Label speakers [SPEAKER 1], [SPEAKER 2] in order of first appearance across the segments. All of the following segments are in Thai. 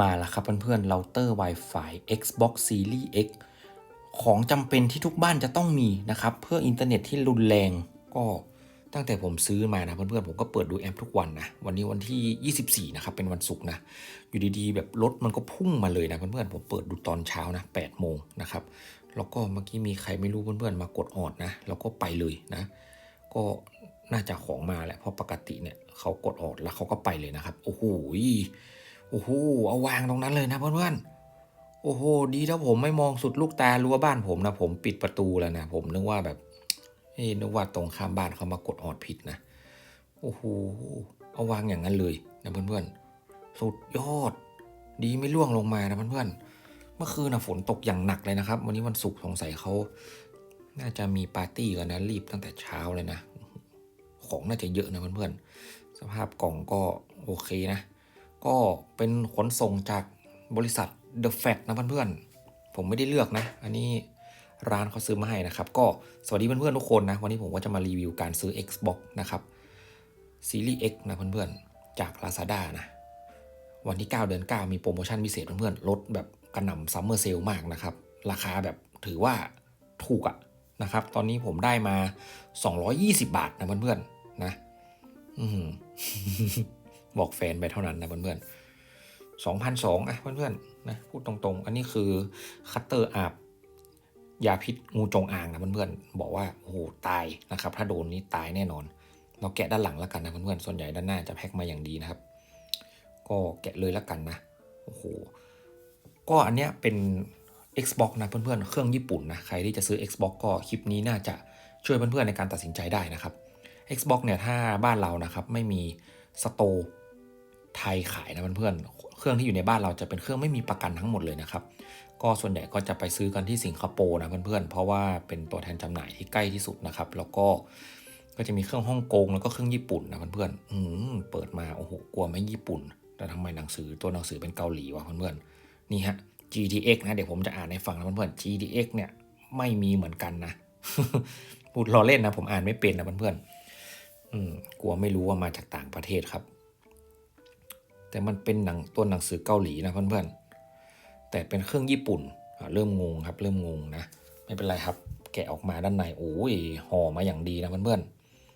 [SPEAKER 1] มาแล้วครับเพื่อนๆเราเตอร์ Wi-Fi Xbox Series X ของจำเป็นที่ทุกบ้านจะต้องมีนะครับ เพื่ออินเทอร์เน็ตที่รุนแรงก็ตั้งแต่ผมซื้อมานะเพื่อนๆผมก็เปิดดูแอปทุกวันนะวันนี้วันที่ 24 นะครับ เป็นวันศุกร์นะอยู่ดีๆ แบบรถมันก็พุ่งมาเลยนะเพื่อนๆผมเปิดดูตอนเช้านะ8โมงนะครับแล้วก็เมื่อกี้มีใครไม่รู้เพื่อนๆมากดออดนะแล้วก็ไปเลยนะ ก็ น่าจะของมาแหละเพราะปกติเนี่ยเขากดออดแล้วเขาก็ไปเลยนะครับโอ้โหโอ้โหเอาวางตรงนั้นเลยนะเพื่อนๆโอ้โหดีถ้าผมไม่มองสุดลูกตารั้วบ้านผมนะผมปิดประตูแล้วนะผมนึกว่าแบบนึกว่าตรงข้ามบ้านเขามากดออดผิดนะโอ้โหเอาวางอย่างนั้นเลยนะเพื่อนๆสุดยอด ดีไม่ล่วงลงมานะเพื่อนๆเมื่อคืนนะฝนตกอย่างหนักเลยนะครับ วันนี้วันศุกร์สงสัยเขาน่าจะมีปาร์ตี้กันนะรีบตั้งแต่เช้าเลยนะ ของน่าจะเยอะนะเพื่อนๆ สภาพกล่องก็โอเคนะ ก็เป็นขนส่งจากบริษัท The Fat นะเพื่อนๆ ผมไม่ได้เลือกนะ อันนี้ร้านเขาซื้อมาให้นะครับ ก็สวัสดีเพื่อนๆทุกคนนะ วันนี้ผมก็จะมารีวิวการซื้อ Xbox นะครับ Series X นะเพื่อนๆ จาก Lazada นะ วันที่ 9 เดือน 9 มีโปรโมชั่นพิเศษเพื่อนๆ ลดแบบกระหน่ำซัมเมอร์เซลมากนะครับ ราคาแบบถือว่าถูกอะนะครับ ตอนนี้ผมได้มา 220 บาทนะเพื่อนๆ นะอบอกแฟนไปเท่านั้นนะเพื่อนๆสองพันสองอะเพื่อนๆนะพูดตรงๆ อันนี้คือคัตเตอร์อาบยาพิษงูจงอางนะเพื่อนๆบอกว่าโอ้โหตายนะครับ ถ้าโดนนี้ตายแน่นอน เราแกะด้านหลังแล้วกันนะเพื่อนๆส่วนใหญ่ด้านหน้าจะแพ็คมาอย่างดีนะครับ ก็แกะเลยแล้วกันนะโอ้โหก็อันเนี้ยเป็น Xbox นะเพื่อนๆเครื่องญี่ปุ่นนะใครที่จะซื้อ Xbox ก็คลิปนี้น่าจะช่วยเพื่อนๆในการตัดสินใจได้นะครับ Xbox เนี่ยถ้าบ้านเรานะครับไม่มีสโตร์ไทยขายนะเพื่อนๆเครื่องที่อยู่ในบ้านเราจะเป็นเครื่องไม่มีประกันทั้งหมดเลยนะครับ ก็ส่วนใหญ่ก็จะไปซื้อกันที่สิงคโปร์นะเพื่อนๆ เพราะว่าเป็นตัวแทนจำหน่ายที่ใกล้ที่สุดนะครับ แล้วก็ก็จะมีเครื่องฮ่องกงแล้วก็เครื่องญี่ปุ่นนะเพื่อนๆอืมเปิดมาโอ้โหกลัวไม่ญี่ปุ่น แต่ทำไมหนังสือตัวหนังสือเป็นเกาหลีวะเพื่อนๆนี่ฮะ GTX นะเดี๋ยวผมจะอ่านให้ฟังนะเพื่อนๆ GTX เนี่ยไม่มีเหมือนกันนะพูดล้อเล่นนะผมอ่านไม่เป็นนะเพื่อนๆ อืมกลัวไม่รู้ว่ามาจากต่างประเทศครับ แต่มันเป็นหนังตัวหนังสือเกาหลีนะเพื่อนๆ แต่เป็นเครื่องญี่ปุ่นเริ่มงงครับ เริ่มงงนะ ไม่เป็นไรครับ แกะออกมาด้านในโอ้ยห่อมาอย่างดีนะเพื่อน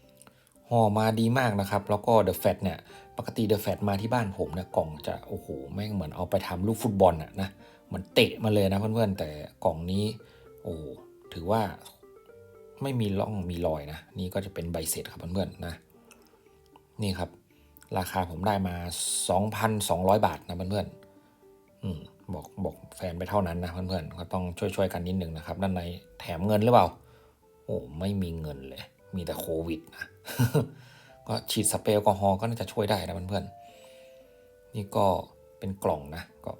[SPEAKER 1] ๆห่อมาดีมากนะครับ แล้วก็เดอะแฟตเนี่ย ปกติเดอะแฟตมาที่บ้านผมเนี่ยกล่องจะโอ้โหแม่งเหมือนเอาไปทำลูกฟุตบอลอะนะเหมือนเตะมาเลยนะเพื่อนๆแต่กล่องนี้ โอ้ถือว่า ไม่มีร่องมีรอยนะ นี่ก็จะเป็นใบเสร็จครับเพื่อนๆนะนี่ครับ ราคาผมได้มา 2,200 บาทนะเพื่อนๆอืมบอกบอกแฟนไปเท่านั้นนะเพื่อนๆก็ต้องช่วยๆกันนิดนึงนะครับด้านในแถมเงินหรือเปล่า โอ้ไม่มีเงินเลย มีแต่โควิดนะก็ฉีดสเปรย์แอลกอฮอล์ก็น่าจะช่วยได้นะเพื่อนๆนี่ก็เป็นกล่องนะ ก็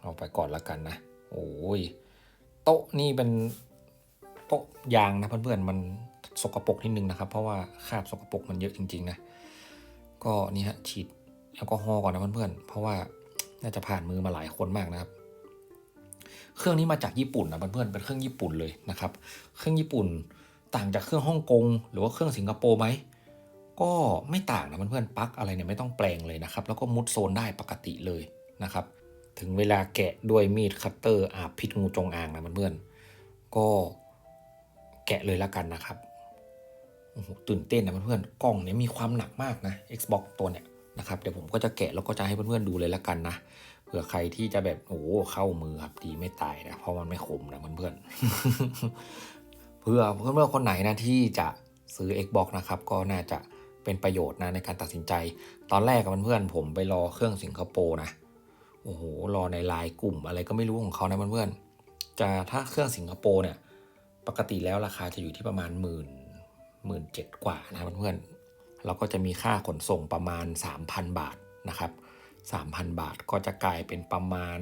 [SPEAKER 1] เอาไปก่อนละกันนะ โอ้ยโต๊ะนี่เป็น โต๊ะยางนะเพื่อนๆมันสกปรกนิดนึงนะครับ เพราะว่าคราบสกปรกมันเยอะจริง ๆ นะ ก็นี่ฮะฉีดแอลกอฮอล์ก่อนนะเพื่อนๆเพราะว่าน่าจะผ่านมือมาหลายคนมากนะครับ เครื่องนี้มาจากญี่ปุ่นนะเพื่อนๆเป็นเครื่องญี่ปุ่นเลยนะครับ เครื่องญี่ปุ่นต่างจากเครื่องฮ่องกงหรือว่าเครื่องสิงคโปร์ไหมก็ไม่ต่างนะเพื่อนๆปลั๊กอะไรเนี่ยไม่ต้องแปลงเลยนะครับ แล้วก็มุดโซนได้ปกติเลยนะครับ ถึงเวลาแกะด้วยมีดคัตเตอร์อาบพิษงูจงอางนะเพื่อนๆก็ แกะเลยละกันนะครับโอ้โหตื่นเต้นนะเพื่อนๆกล้องเนี่ยมีความหนักมากนะ Xbox ตัวเนี่ยนะครับเดี๋ยวผมก็จะแกะแล้วก็จะให้เพื่อนๆดูเลยละกันนะเผื่อใครที่จะแบบโอ้เข้ามือครับดีไม่ตายนะเพราะมันไม่คมนะเพื่อนๆเพื่อเพื่อนๆคนไหนนะที่จะซื้อ Xbox นะครับก็น่าจะเป็นประโยชน์นะในการตัดสินใจ ตอนแรกกับเพื่อนๆผมไปรอเครื่องสิงคโปร์นะโอ้โหรอในไลน์กลุ่มอะไรก็ไม่รู้ของเขานะเพื่อนๆจะถ้าเครื่องสิงคโปร์เนี่ย ปกติแล้วราคาจะอยู่ที่ประมาณหมื่นหมื่นเจ็ดกว่านะเพื่อนๆแล้วก็จะมีค่าขนส่งประมาณ 3,000 บาทนะครับ 3,000 บาทก็จะกลายเป็นประมาณ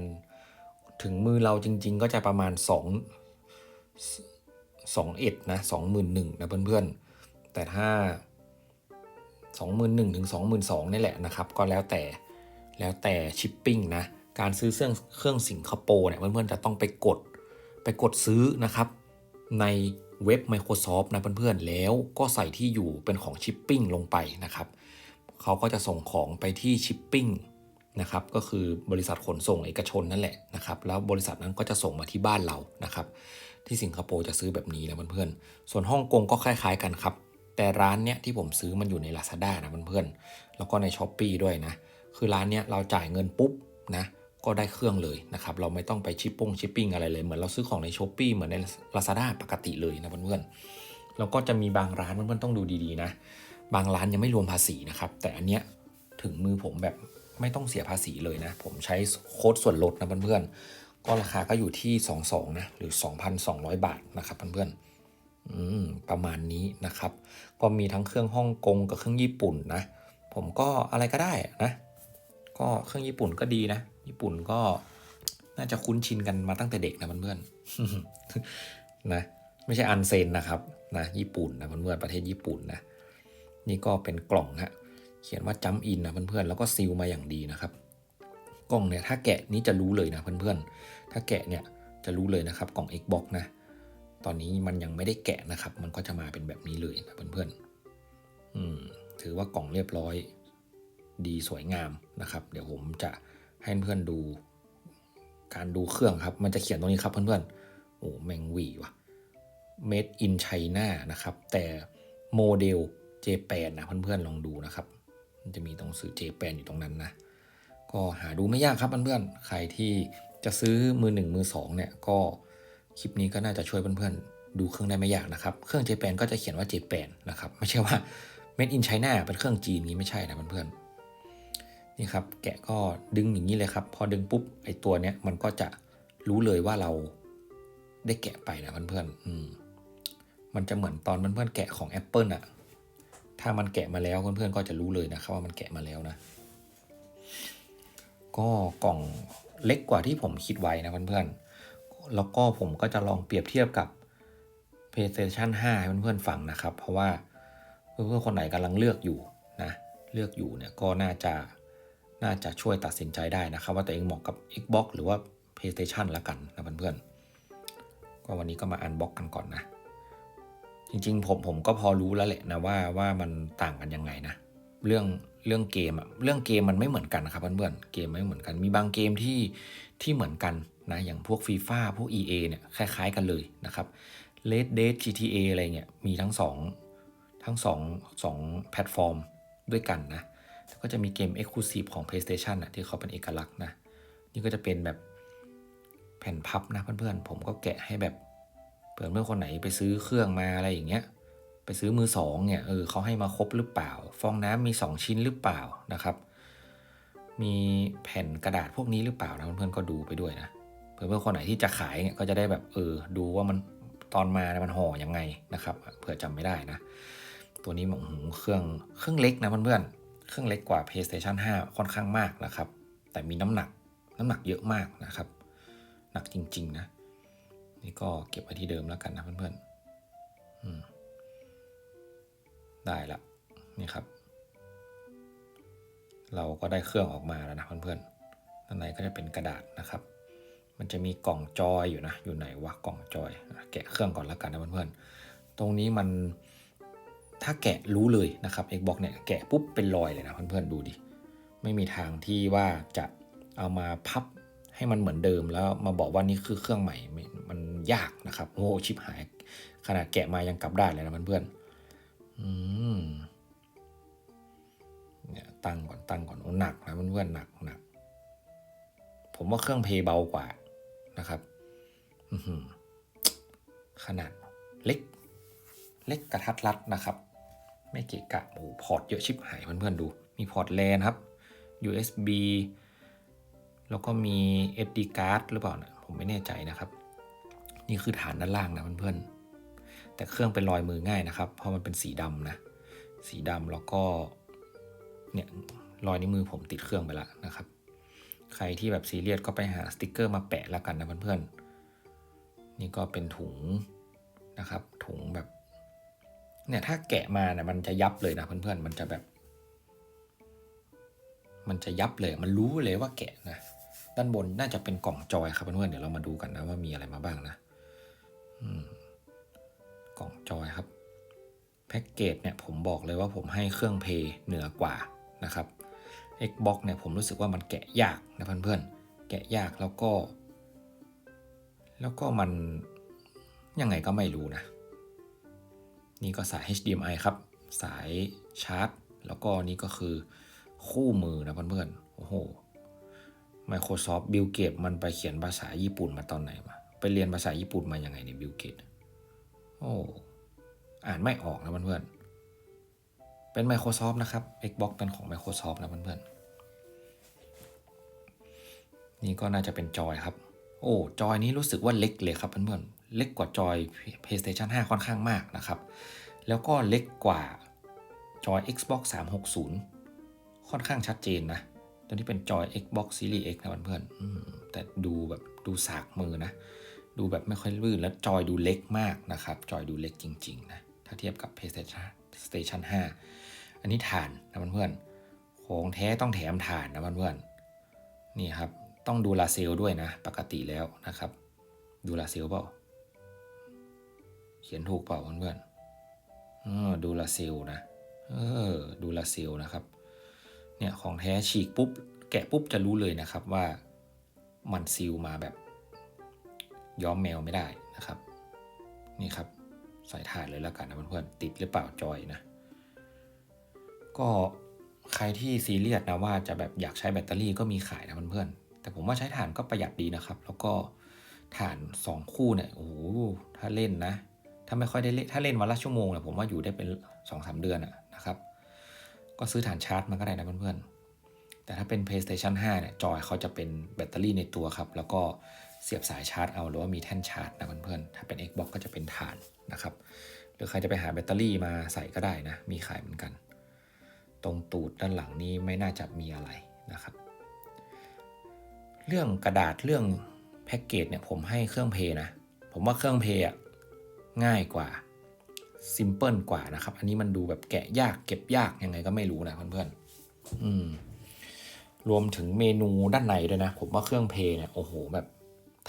[SPEAKER 1] ถึงมือเราจริง ๆ ก็จะประมาณ 2 2เอ็ดนะ21,000นะเพื่อนๆ แต่ถ้า 21,000ถึง22,000นี่แหละนะครับ ก็แล้วแต่แล้วแต่ชิปปิ้งนะ การซื้อเครื่องเครื่องสิงคโปร์เนี่ยเพื่อนๆจะต้องไปกดไปกดซื้อนะครับ ในเว็บ Microsoft นะเพื่อนๆ แล้วก็ใส่ที่อยู่เป็นของชิปปิ้งลงไปนะครับเขาก็จะส่งของไปที่ชิปปิ้งนะครับก็คือบริษัทขนส่งเอกชนนั่นแหละนะครับแล้วบริษัทนั้นก็จะส่งมาที่บ้านเรานะครับที่สิงคโปร์จะซื้อแบบนี้นะเพื่อนๆ ส่วนฮ่องกงก็คล้ายๆกันครับ แต่ร้านเนี้ยที่ผมซื้อมันอยู่ใน Lazada นะเพื่อนๆ แล้วก็ใน s h อ p e e ด้วยนะ คือร้านเนี้ยเราจ่ายเงินปุ๊บนะ ก็ได้เครื่องเลยนะครับ เราไม่ต้องไปชิปปงชิปปิ้งอะไรเลย เหมือนเราซื้อของใน s h อ p e e เหมือนใน Lazada ปกติเลยนะเพื่อนๆแล้วก็จะมีบางร้านเพื่อนๆต้องดูดีๆนะ บางร้านยังไม่รวมภาษีนะครับ แต่อันเนี้ยถึงมือผมแบบไม่ต้องเสียภาษีเลยนะ ผมใช้โค้ดส่วนลดนะเพื่อนๆ ก็ราคาก็อยู่ที่ 22นะหรือ 2,200 บาทนะครับเพื่อนๆอืมประมาณนี้นะครับ ก็มีทั้งเครื่องฮ่องกงกับเครื่องญี่ปุ่นนะ ผมก็อะไรก็ได้นะ ก็เครื่องญี่ปุ่นก็ดีนะ ญี่ปุ่นก็น่าจะคุ้นชินกันมาตั้งแต่เด็กนะเพื่อนๆนะไม่ใช่อันเซนนะครับนะญี่ปุ่นนะเพื่อนๆประเทศญี่ปุ่นนะนี่ก็เป็นกล่องฮะเขียนว่าจัมอินนะเพื่อนๆแล้วก็ซีลมาอย่างดีนะครับ กล่องเนี่ยถ้าแกะนี้จะรู้เลยนะเพื่อนๆถ้าแกะเนี่ยจะรู้เลยนะครับกล่อง Xbox นะตอนนี้มันยังไม่ได้แกะนะครับ มันก็จะมาเป็นแบบนี้เลยนะเพื่อนๆอืมถือว่ากล่องเรียบร้อย ดีสวยงามนะครับ เดี๋ยวผมจะ ให้เพื่อนดูการดูเครื่องครับ มันจะเขียนตรงนี้ครับเพื่อนๆ โอ้แมงวีว่ะ made in China นะครับ แต่โมเดล J8 นะเพื่อนๆ ลองดูนะครับ มันจะมีตรงสื่อ J8 อยู่ตรงนั้นนะ ก็หาดูไม่ยากครับเพื่อนๆ ใครที่จะซื้อมือหนึ่งมือสองเนี่ย ก็คลิปนี้ก็น่าจะช่วยเพื่อนๆ ดูเครื่องได้ไม่ยากนะครับ เครื่อง J8 ก็จะเขียนว่า J8 นะครับ ไม่ใช่ว่า made in China เป็นเครื่องจีนนี้ไม่ใช่นะเพื่อนๆ นี่ครับแกะก็ดึงอย่างนี้เลยครับ พอดึงปุ๊บไอตัวเนี้ยมันก็จะรู้เลยว่าเราได้แกะไปนะเพื่อนๆอืมมันจะเหมือนตอนเพื่อนๆแกะของ Apple อะถ้ามันแกะมาแล้วเพื่อนๆก็จะรู้เลยนะครับว่ามันแกะมาแล้วนะ ก็กล่องเล็กกว่าที่ผมคิดไว้นะเพื่อนๆแล้วก็ผมก็จะลองเปรียบเทียบกับ PlayStation 5ให้เพื่อนๆฟังนะครับ เพราะว่าเพื่อนๆคนไหนกำลังเลือกอยู่นะ เลือกอยู่เนี่ยก็น่าจะ น่าจะช่วยตัดสินใจได้นะครับ ว่าตัวเองเหมาะกับ Xbox หรือว่า PlayStation ละกันนะเพื่อนๆก็วันนี้ก็มาอันบ็อกกันก่อนนะ จริงๆ ผมผมก็พอรู้แล้วแหละนะว่าว่ามันต่างกันยังไงนะ เรื่องเรื่องเกมอะเรื่องเกมมันไม่เหมือนกันนะครับเพื่อนๆเกมไม่เหมือนกัน มีบางเกมที่ที่เหมือนกันนะอย่างพวกฟีฟ่าพวก EA เนี่ยคล้ายๆกันเลยนะครับ Red Dead GTA อะไรเงี้ยมีทั้งสองทั้งสองสองแพลตฟอร์มด้วยกันนะ ก็จะมีเกม Exclusive ของ PlayStation นะที่เขาเป็นเอกลักษณ์นะ นี่ก็จะเป็นแบบแผ่นพับนะเพื่อนๆ ผมก็แกะให้แบบเผื่อเมื่อคนไหนไปซื้อเครื่องมาอะไรอย่างเงี้ย ไปซื้อมือสองเนี่ยเออเขาให้มาครบหรือเปล่า ฟองน้ำมี 2 ชิ้นหรือเปล่านะครับ มีแผ่นกระดาษพวกนี้หรือเปล่านะเพื่อนๆก็ดูไปด้วยนะเผื่อเพื่อคนไหนที่จะขายเนี่ยก็จะได้แบบเออดูว่ามันตอนมาเนี่ยมันห่อยังไงนะครับเผื่อจำไม่ได้นะ ตัวนี้มันหูเครื่องเครื่องเล็กนะเพื่อนๆ เครื่องเล็กกว่า PlayStation 5 ค่อนข้างมากนะครับ แต่มีน้ำหนักน้ำหนักเยอะมากนะครับ หนักจริง ๆ นะ นี่ก็เก็บไว้ที่เดิมแล้วกันนะเพื่อนๆได้ละนี่ครับ เราก็ได้เครื่องออกมาแล้วนะเพื่อนๆด้านในก็จะเป็นกระดาษนะครับ มันจะมีกล่องจอยอยู่นะ อยู่ไหนวะกล่องจอย แกะเครื่องก่อนแล้วกันนะเพื่อนๆ ตรงนี้มัน ถ้าแกะรู้เลยนะครับ Xbox เนี่ยแกะปุ๊บเป็นรอยเลยนะเพื่อนๆดูดิ ไม่มีทางที่ว่าจะเอามาพับให้มันเหมือนเดิมแล้วมาบอกว่านี่คือเครื่องใหม่ไม่ มันยากนะครับโอ้ชิบหาย ขนาดแกะมายังกลับได้เลยนะเพื่อนๆอืมเนี่ยตั้งก่อนตั้งก่อนโอ้หนักนะเพื่อนๆหนักหนักผมว่าเครื่องเพย์เบากว่านะครับขนาดเล็ก เล็กกระทัดรัดนะครับ ไม่เกะกะโอ้โหพอร์ตเยอะชิบหายเพื่อนๆดู มีพอร์ตแลนครับ USB แล้วก็มี SD card หรือเปล่านะผมไม่แน่ใจนะครับ นี่คือฐานด้านล่างนะเพื่อนๆ แต่เครื่องเป็นรอยมือง่ายนะครับ เพราะมันเป็นสีดำนะ สีดำแล้วก็ เนี่ยรอยนิ้วมือผมติดเครื่องไปแล้วนะครับ ใครที่แบบซีเรียสก็ไปหาสติกเกอร์มาแปะแล้วกันนะเพื่อนๆ นี่ก็เป็นถุงนะครับ ถุงแบบ เนี่ยถ้าแกะมาเนี่ยมันจะยับเลยนะเพื่อนๆมันจะแบบ มันจะยับเลย มันรู้เลยว่าแกะนะด้านบนน่าจะเป็นกล่องจอยครับเพื่อนๆเดี๋ยวเรามาดูกันนะว่ามีอะไรมาบ้างนะอืมกล่องจอยครับแพ็กเกจเนี่ยผมบอกเลยว่าผมให้เครื่องเพย์เหนือกว่านะครับ Xbox เนี่ยผมรู้สึกว่ามันแกะยากนะเพื่อนๆแกะยากแล้วก็ แล้วก็มันยังไงก็ไม่รู้นะ นี่ก็สาย HDMI ครับ สายชาร์จ แล้วก็นี่ก็คือคู่มือนะเพื่อนๆ โอ้โห Microsoft Bill Gates มันไปเขียนภาษาญี่ปุ่นมาตอนไหนวะไปเรียนภาษาญี่ปุ่นมายังไงเนี่ย Bill Gates โอ้อ่านไม่ออกนะเพื่อนๆ เป็น Microsoft นะครับ Xbox เป็นของ Microsoft นะเพื่อนๆ นี่ก็น่าจะเป็นจอยครับ โอ้ จอยนี้รู้สึกว่าเล็กเลยครับเพื่อนๆ เล็กกว่าจอย PlayStation 5 ค่อนข้างมากนะครับ แล้วก็เล็กกว่าจอย Xbox 360 ค่อนข้างชัดเจนนะตัวนี้เป็นจอย Xbox Series X นะเพื่อนๆอืมแต่ดูแบบดูสากมือนะ ดูแบบไม่ค่อยลื่นแล้วจอยดูเล็กมากนะครับ จอยดูเล็กจริง ๆ นะ ถ้าเทียบกับ PlayStation Station 5 อันนี้ฐานนะเพื่อนๆของแท้ต้องแถมฐานนะเพื่อนๆนี่ครับ ต้องดูลาเซลด้วยนะ ปกติแล้วนะครับ ดูลาเซลเปล่า เขียนถูกเปล่าเพื่อนๆดูลาเซลนะ เออ ดูลาเซลนะครับ เนี่ยของแท้ฉีกปุ๊บ แกะปุ๊บจะรู้เลยนะครับว่ามันซีลมาแบบย้อมแมวไม่ได้นะครับ นี่ครับใส่ถ่านเลยแล้วกันนะเพื่อนๆติดหรือเปล่าจอยนะ ก็ใครที่ซีเรียสนะว่าจะแบบอยากใช้แบตเตอรี่ก็มีขายนะเพื่อนๆแต่ผมว่าใช้ถ่านก็ประหยัดดีนะครับ แล้วก็ถ่าน 2 คู่เนี่ยโอ้โหถ้าเล่นนะ ถ้าไม่ค่อยได้เล่นถ้าเล่นวันละชั่วโมงเนี่ยผมว่าอยู่ได้เป็น2อสเดือนนะครับ ก็ซื้อฐานชาร์จมาก็ได้นะเพื่อนๆ แต่ถ้าเป็น PlayStation 5 เนี่ยจอยเขาจะเป็นแบตเตอรี่ในตัวครับ แล้วก็เสียบสายชาร์จเอาหรือว่ามีแท่นชาร์จนะเพื่อนๆ ถ้าเป็น Xbox ก็จะเป็นฐานนะครับ หรือใครจะไปหาแบตเตอรี่มาใส่ก็ได้นะ มีขายเหมือนกัน ตรงตูดด้านหลังนี้ไม่น่าจะมีอะไรนะครับ เรื่องกระดาษเรื่องแพ็กเกจเนี่ยผมให้เครื่องเพย์นะ ผมว่าเครื่องเพย์อะ ง่ายกว่าซิมเพิลกว่านะครับ อันนี้มันดูแบบแกะยากเก็บยากยังไงก็ไม่รู้นะเพื่อนๆอืมรวมถึงเมนูด้านในด้วยนะ ผมว่าเครื่องเพลย์เนี่ยโอ้โหแบบ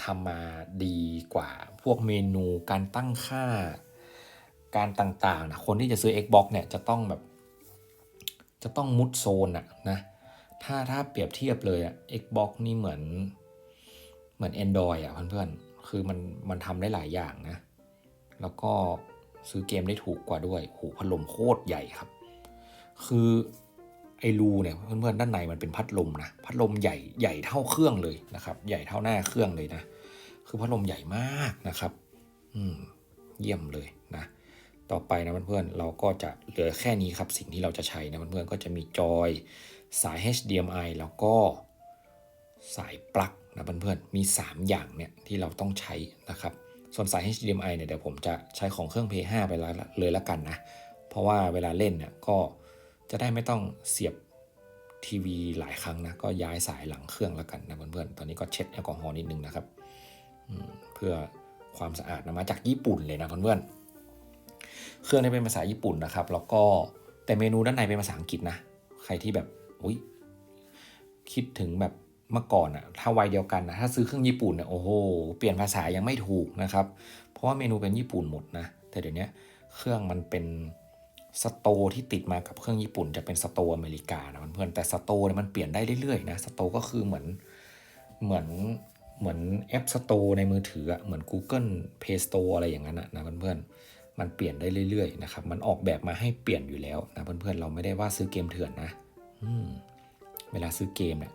[SPEAKER 1] ทำมาดีกว่า พวกเมนูการตั้งค่า การต่างๆนะคนที่จะซื้อ Xbox เนี่ยจะต้องแบบ จะต้องมุดโซนอะนะถ้าถ้าเปรียบเทียบเลยอะ Xbox นี่เหมือนเหมือน Android อะเพื่อนๆ คือมันมันทำได้หลายอย่างนะ แล้วก็ซื้อเกมได้ถูกกว่าด้วยโหพัดลมโคตรใหญ่ครับ คือไอ้รูเนี่ยเพื่อนๆด้านในมันเป็นพัดลมนะพัดลมใหญ่ใหญ่เท่าเครื่องเลยนะครับ ใหญ่เท่าหน้าเครื่องเลยนะคือพัดลมใหญ่มากนะครับ อืมเยี่ยมเลยนะ ต่อไปนะเพื่อนๆเราก็จะเหลือแค่นี้ครับสิ่งที่เราจะใช้นะเพื่อนๆก็จะมีจอยสาย HDMI แล้วก็สายปลั๊กนะเพื่อนๆมี 3 อย่างเนี่ยที่เราต้องใช้นะครับ ส่วนสาย HDMI เนี่ยเดี๋ยวผมจะใช้ของเครื่อง P5 ไปแล้วเลยละกันนะ เพราะว่าเวลาเล่นเนี่ยก็จะได้ไม่ต้องเสียบทีวีหลายครั้งนะ ก็ย้ายสายหลังเครื่องแล้วกันนะเพื่อนๆ ตอนนี้ก็เช็ดแอลกอฮอล์นิดนึงนะครับ เพื่อความสะอาดนะมาจากญี่ปุ่นเลยนะเพื่อนๆ เครื่องนี้เป็นภาษาญี่ปุ่นนะครับ แล้วก็แต่เมนูด้านในเป็นภาษาอังกฤษนะ ใครที่แบบอุ้ยคิดถึงแบบ เมื่อก่อนอะถ้าวัยเดียวกันนะถ้าซื้อเครื่องญี่ปุ่นเนี่ยโอ้โหเปลี่ยนภาษายังไม่ถูกนะครับ เพราะว่าเมนูเป็นญี่ปุ่นหมดนะ แต่เดี๋ยวนี้เครื่องมันเป็นสโตที่ติดมากับเครื่องญี่ปุ่น จะเป็นสโตอเมริกานะเพื่อนแต่สโตเนี่ยมันเปลี่ยนได้เรื่อยๆนะสโตก็คือเหมือนเหมือนเหมือนแอปสโตในมือถืออะเหมือน Google Play Store อะไรอย่างนั้นนะนเพื่อนๆมันเปลี่ยนได้เรื่อยๆนะครับมันออกแบบมาให้เปลี่ยนอยู่แล้วนะเพื่อนๆเราไม่ได้ว่าซื้อเกมเถื่อนนะอืเวลาซื้อเกมเนี่ย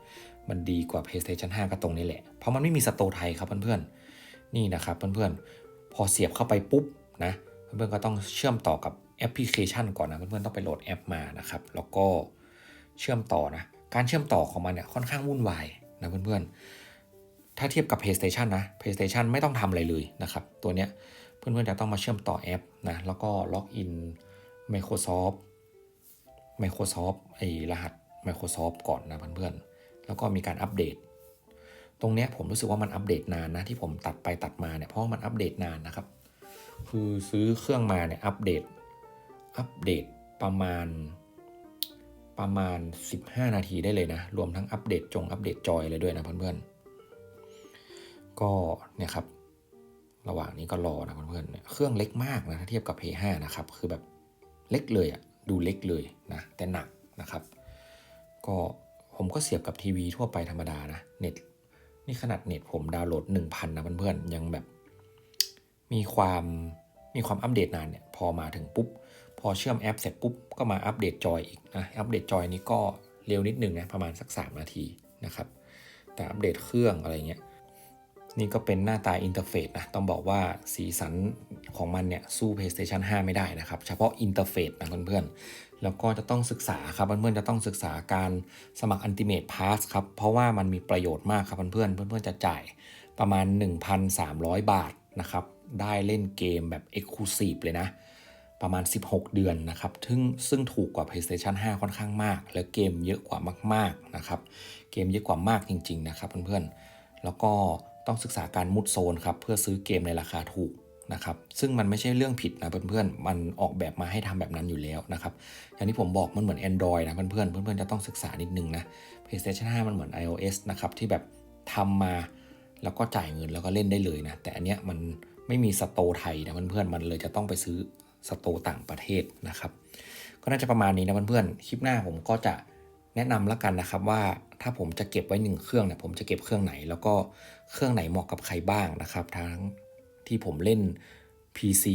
[SPEAKER 1] มันดีกว่า PlayStation 5 ก็ตรงนี้แหละ เพราะมันไม่มีสโตไทยครับเพื่อนๆ นี่นะครับเพื่อนๆ พอเสียบเข้าไปปุ๊บนะ เพื่อนๆ ก็ต้องเชื่อมต่อกับแอปพลิเคชันก่อนนะ เพื่อนๆ ต้องไปโหลดแอปมานะครับ แล้วก็เชื่อมต่อนะ การเชื่อมต่อของมันเนี่ยค่อนข้างวุ่นวายนะเพื่อนๆ ถ้าเทียบกับ PlayStation นะ PlayStation ไม่ต้องทำอะไรเลยนะครับ ตัวเนี้ยเพื่อนๆ จะต้องมาเชื่อมต่อแอปนะ แล้วก็ล็อกอิน Microsoft Microsoft ไอรหัส Microsoft ก่อนนะเพื่อนๆ แล้วก็มีการอัปเดต ตรงเนี้ยผมรู้สึกว่ามันอัปเดตนานนะที่ผมตัดไปตัดมาเนี่ยเพราะมันอัปเดตนานนะครับ คือซื้อเครื่องมาเนี่ยอัปเดตอัปเดตประมาณประมาณ 15 นาทีได้เลยนะ รวมทั้งอัปเดตจงอัปเดตจอยเลยด้วยนะเพื่อนๆ ก็เนี่ยครับ ระหว่างนี้ก็รอนะเพื่อนๆเนี่ยเครื่องเล็กมากนะถ้าเทียบกับ P5 นะครับ คือแบบเล็กเลยอะดูเล็กเลยนะ แต่หนักนะครับ ก็ ผมก็เสียบกับทีวีทั่วไปธรรมดานะเน็ตนี่ขนาดเน็ตผมดาวน์โหลด 1,000 นะเพื่อนๆยังแบบ มีความมีความอัปเดตนานเนี่ยพอมาถึงปุ๊บ พอเชื่อมแอปเสร็จปุ๊บ ก็มาอัปเดตจอยอีกนะอัปเดตจอยนี้ก็เร็วนิดนึงนะประมาณสัก 3 นาทีนะครับ แต่อัปเดตเครื่องอะไรเงี้ยนี่ก็เป็นหน้าตาอินเทอร์เฟซนะ ต้องบอกว่าสีสันของมันเนี่ยสู้ PlayStation 5 ไม่ได้นะครับ เฉพาะอินเทอร์เฟซนะเพื่อนๆ แล้วก็จะต้องศึกษาครับเพื่อนๆจะต้องศึกษาการสมัคร Ultimate Pass ครับเพราะว่ามันมีประโยชน์มากครับเพื่อนๆเพื่อนๆจะจ่ายประมาณ 1,300 บาทนะครับได้เล่นเกมแบบ Exclusive เลยนะประมาณ 16 เดือนนะครับ ซึ่งซึ่งถูกกว่า PlayStation 5 ค่อนข้างมาก แล้วเกมเยอะกว่ามากๆนะครับ เกมเยอะกว่ามากจริง ๆ นะครับเพื่อนๆ แล้วก็ต้องศึกษาการมุดโซนครับ เพื่อซื้อเกมในราคาถูก นะครับซึ่งมันไม่ใช่เรื่องผิดนะเพื่อนๆ มันออกแบบมาให้ทำแบบนั้นอยู่แล้วนะครับอย่างที่ผมบอกมันเหมือน Android นะเพื่อนๆเพื่อนๆจะต้องศึกษานิดนึงนะ PlayStation 5 มันเหมือน iOS นะครับที่แบบทำมาแล้วก็จ่ายเงินแล้วก็เล่นได้เลยนะ แต่อันเนี้ยมันไม่มีสโตร์ไทยนะเพื่อนๆ มันเลยจะต้องไปซื้อสโตร์ต่างประเทศนะครับ ก็น่าจะประมาณนี้นะเพื่อนๆ คลิปหน้าผมก็จะแนะนำแล้วกันนะครับว่าถ้าผมจะเก็บไว้หนึ่งเครื่องเนี่ยผมจะเก็บเครื่องไหน แล้วก็เครื่องไหนเหมาะกับใครบ้างนะครับ ทั้ง ที่ผมเล่น PC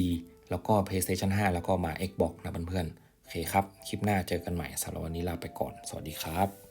[SPEAKER 1] แล้วก็ PlayStation 5 แล้วก็มา Xbox นะเพื่อนๆโอเคครับ คลิปหน้าเจอกันใหม่สำหรับวันนี้ลาไปก่อน สวัสดีครับ